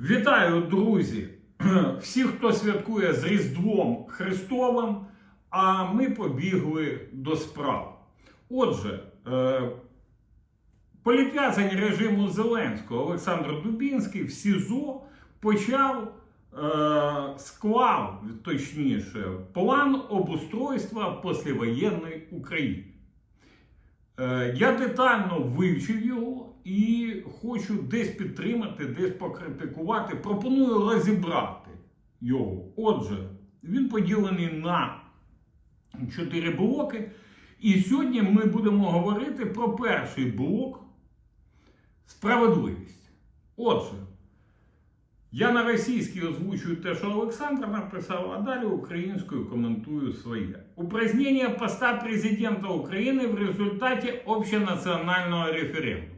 Вітаю, друзі! Всіх, хто святкує з Різдвом Христовим, а ми побігли до справ. Отже, е, політв'язень режиму Зеленського Олександр Дубінський в СІЗО почав е, склав, точніше, план обустройства послевоєнної України. Е, Я детально вивчив його і хочу десь підтримати, десь покритикувати. Пропоную розібрати його. Отже, він поділений на чотири блоки. І сьогодні ми будемо говорити про перший блок справедливість. Отже, я на російській озвучую те, що Олександр написав, а далі українською коментую своє. Упразднення поста президента України в результаті общенаціонального референдуму.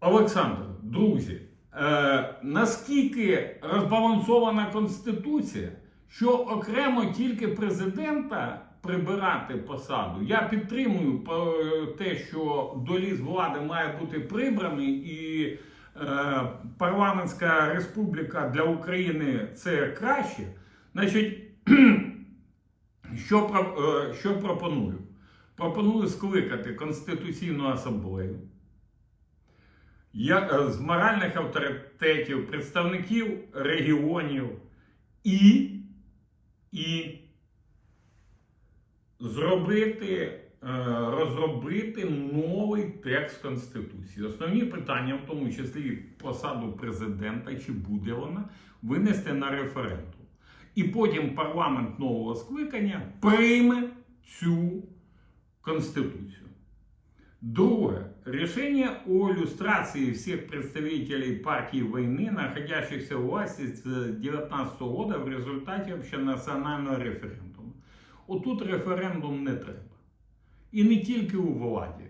Олександр, друзі, е, наскільки розбалансована Конституція, що окремо тільки президента прибирати посаду, я підтримую е, те, що доліз влади має бути прибраний і парламентська республіка для України це краще. Значить, що, е, що пропоную? Пропоную скликати Конституційну асамблею. Е, з моральних авторитетів, представників регіонів і, і зробити, е, розробити новий текст Конституції. Основні питання, в тому числі посаду президента, чи буде вона, винести на референдум. І потім парламент нового скликання прийме цю Конституцию. Друге. Решение о люстрации всех представителей партии войны, находящихся у власти с 2019 года в результате общенаціонального референдуму. Отут референдум не треба. І не тільки у владі,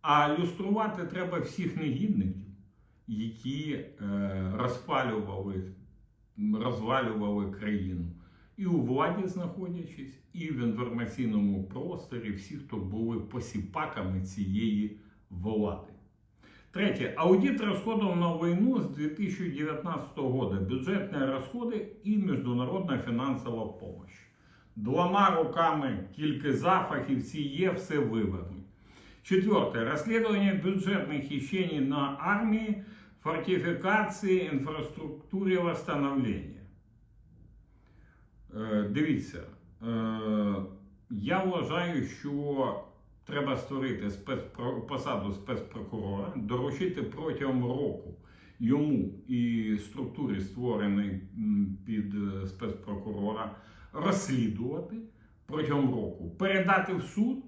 а люструвати треба всіх негідників, які е, розпалювали, розвалювали країну. І у владі знаходячись, і в інформаційному просторі всі, хто були посіпаками цієї влади. Третє. Аудит расходов на войну с 2019 года. Бюджетные расходы и международная фінансова помощь. Двома руками тільки за фахівці є, все вивернуть. Четверте. Розслідування бюджетних хищений на армії, фортифікації, інфраструктурі восстановлення. Е, Дивіться, е, я вважаю, що треба створити спецпро- посаду спецпрокурора, доручити протягом року йому і структурі, створеної під е, спецпрокурора, розслідувати протягом року, передати в суд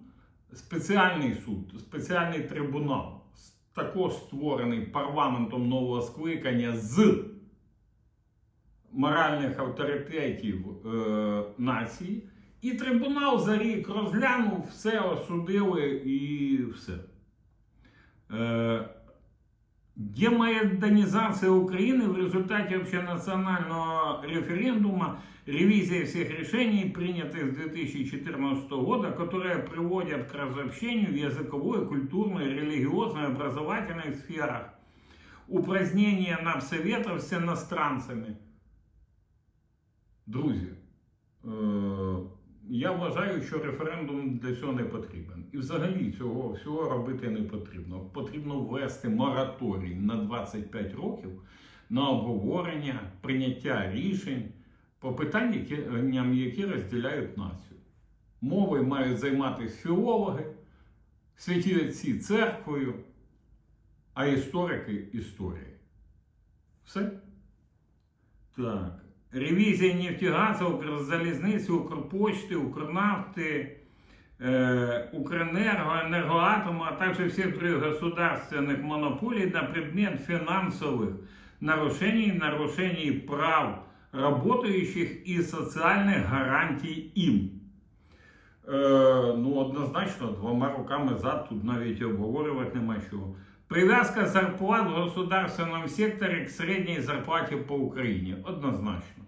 спеціальний суд, спеціальний трибунал, також створений парламентом нового скликання з моральних авторитетів е, нації, і трибунал за рік розглянув, все осудили і все. Е, Демайданизация Украины в результате общенационального референдума, ревизия всех решений, принятых с 2014 года, которые приводят к разобщению в языковой, культурной, религиозной, образовательной сферах, упразднение напсоветов с иностранцами. Друзі, е, я вважаю, що референдум для цього не потрібен. І взагалі цього всього робити не потрібно. Потрібно ввести мораторій на 25 років на обговорення, прийняття рішень по питанням, які розділяють націю. Мовою мають займатися філологи, святі отці церквою, а історики історією. Все? Так Ревізія Нефтегаза, Укрзалізниці, Укрпочти, Укрнафти, э, Укрэнерго, Энергоатома, а также всех других государственных монополий на предмет финансовых нарушений, нарушений прав работающих и социальных гарантий им. Е, ну, однозначно, двома руками за, тут навіть і обговорювати нема чого. Прив'язка зарплат в государственном секторе к средней зарплате по Украине. Однозначно.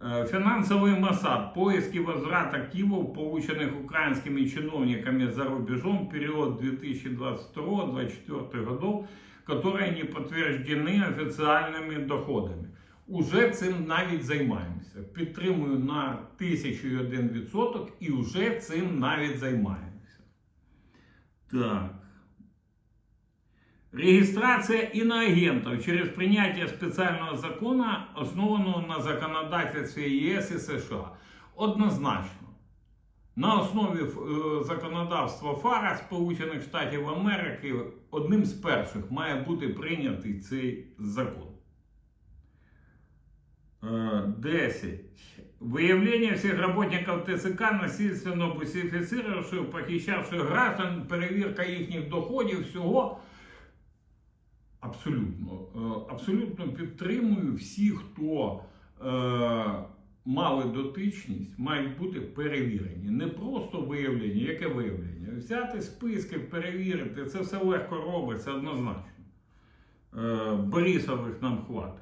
Э, Финансовый МОСАД. Поиск и возврат активов, полученных украинскими чиновниками за рубежом в период 2022-2024 годов, которые не подтверждены офіціальними доходами. Уже цим навіть займаємося. Підтримую на 1001% і вже цим навіть займаємося. Так. Регистрация иноагентов через принятие специального закона, основанного на законодательстве ЄС і США. Однозначно. На основі е, законодавства ФАРА Сполучених Штатів Америки одним з перших має бути прийнятий цей закон. Е, 10. Выявление всех работников ТЦК, насильственно пасифицировавших, похищавших граждан, перевірка їхніх доходів, всього. Абсолютно. Е, Абсолютно підтримую всі, хто е, мали дотичність, мають бути перевірені. Не просто виявлені, яке виявлення. Взяти списки, перевірити, це все легко робиться однозначно. Е, Борисових нам хватить.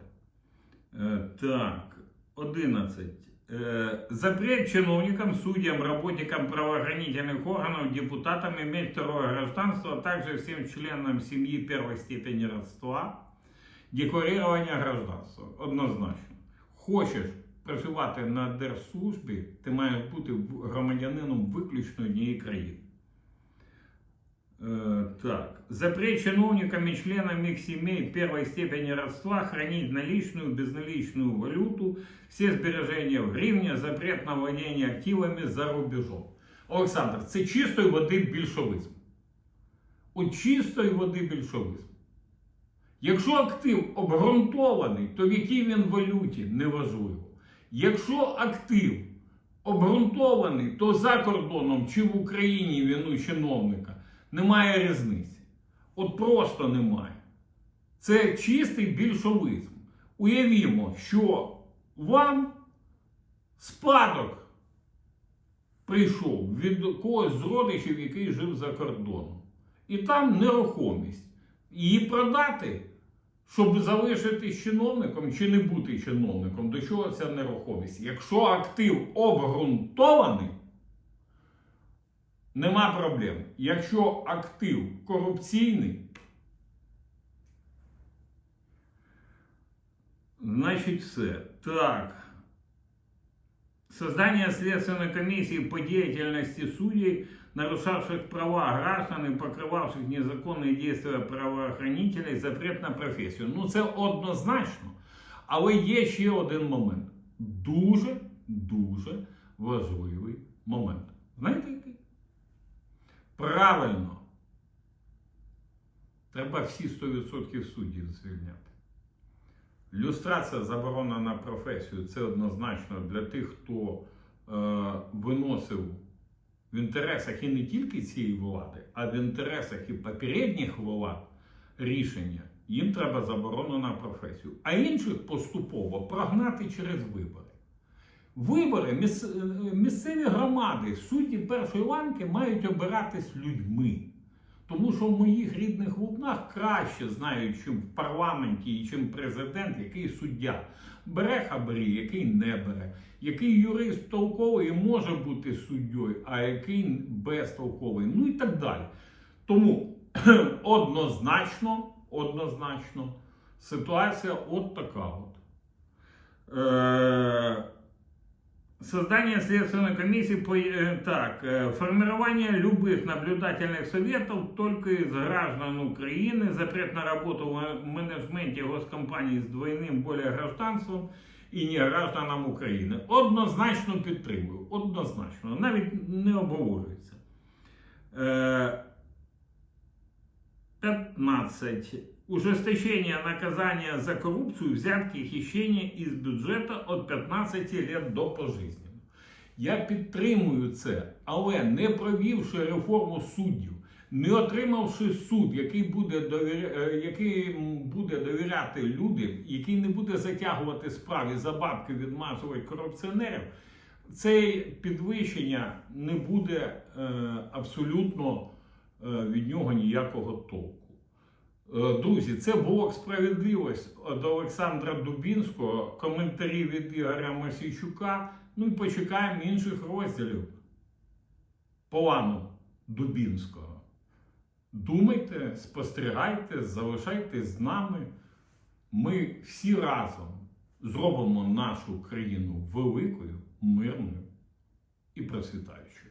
Так, 11. Э, Запрет чиновникам, судьям, работникам правоохранительных органов, депутатам иметь второе гражданство, а также всем членам семьи первой степени родства, декларирование гражданства. Однозначно. Хочеш працювати на держслужбі, ти маєш бути громадянином виключно однієї країни. Э, Так. Запрет чиновникам и членам их семей первой степени родства хранить наличную, безналичную валюту, все сбережения в гривне, запрет на владение активами за рубежом. Олександр, це чистої води більшовизм. От чистої води більшовизм. Якщо актив обґрунтований, то в якій він валюті неважливо. Якщо актив обґрунтований, то за кордоном чи в Україні він у чиновника немає різниці. От просто немає. Це чистий більшовизм. Уявімо, що вам спадок прийшов від когось з родичів, який жив за кордоном. І там нерухомість. Її продати, щоб залишитись чиновником чи не бути чиновником, до чого ця нерухомість? Якщо актив обґрунтований, нема проблем. Якщо актив корупційний, значить все. Так. Создание Следственной комиссии по деятельности судей, нарушавших права граждан и покрывавших незаконные действия правоохранителей, запрет на професію. Ну це однозначно. Але є ще один момент. Дуже, дуже важливий момент. Знаєте? Правильно. Треба всі 100% суддів звільняти. Люстрація заборона на професію це однозначно для тих, хто е, виносив в інтересах і не тільки цієї влади, а в інтересах і попередніх влад рішення. Їм треба заборону на професію, а інших поступово прогнати через вибори. Вибори, е, місцеві громади, судді першої ланки мають обиратись людьми. Тому що в моїх рідних лубнах краще знають, чим в парламенті і чим президент, який суддя. Бере хабарі, який не бере, який юрист толковий може бути суддєю, а який безтолковий, ну і так далі. Тому однозначно, однозначно, ситуація от така от. Е- Создание Следственной комиссии, по, э, так, э, формирование любых наблюдательных советов только из граждан Украины, запрет на работу в менеджменте госкомпаній з двойним более гражданством і не гражданам України. Однозначно підтримую. Однозначно. Навіть не обговорюється. Е, 15. Ужесточение наказания за коррупцию, взятки, хищение из бюджета от 15 лет до пожизненно. Я підтримую це, але не провівши реформу суддів, не отримавши суд, який буде, довіря... е, який буде довіряти людям, який не буде затягувати справи за бабки відмазувати корупціонерів, це підвищення не буде е, абсолютно від нього ніякого толку. Е, Друзі, це блок справедливість від Олександра Дубінського, коментарі від Ігоря Масійчука. Ну і почекаємо інших розділів плану Дубінського. Думайте, спостерігайте, залишайтесь з нами. Ми всі разом зробимо нашу країну великою, мирною і процвітаючою.